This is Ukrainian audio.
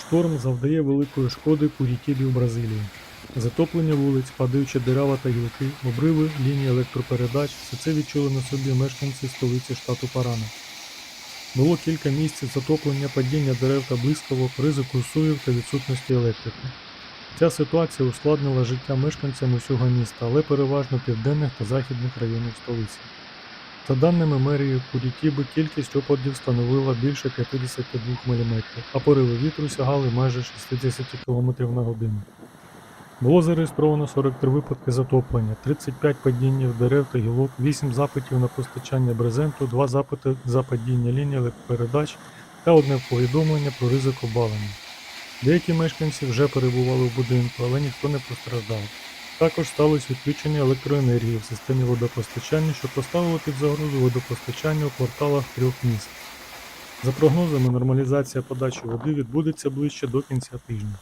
Шторм завдає великої шкоди Курітібі в Бразилії. Затоплення вулиць, падаючі дерева та гілки, обриви, лінії електропередач все це відчули на собі мешканці столиці штату Парана. Було кілька місць затоплення, падіння дерев та блискавок, ризику суїв та відсутності електрики. Ця ситуація ускладнила життя мешканцям усього міста, але переважно південних та західних районів столиці. За даними мерії Курітіби, кількість опадів становила більше 52 мм, а пориви вітру сягали майже 60 км на годину. Було зареєстровано 43 випадки затоплення, 35 падіння дерев та гілок, 8 запитів на постачання брезенту, 2 запити за падіння ліній електропередач та одне повідомлення про ризик обвалення. Деякі мешканці вже перебували в будинку, але ніхто не постраждав. Також сталося відключення електроенергії в системі водопостачання, що поставило під загрозу водопостачання у кварталах трьох міст. За прогнозами, нормалізація подачі води відбудеться ближче до кінця тижня.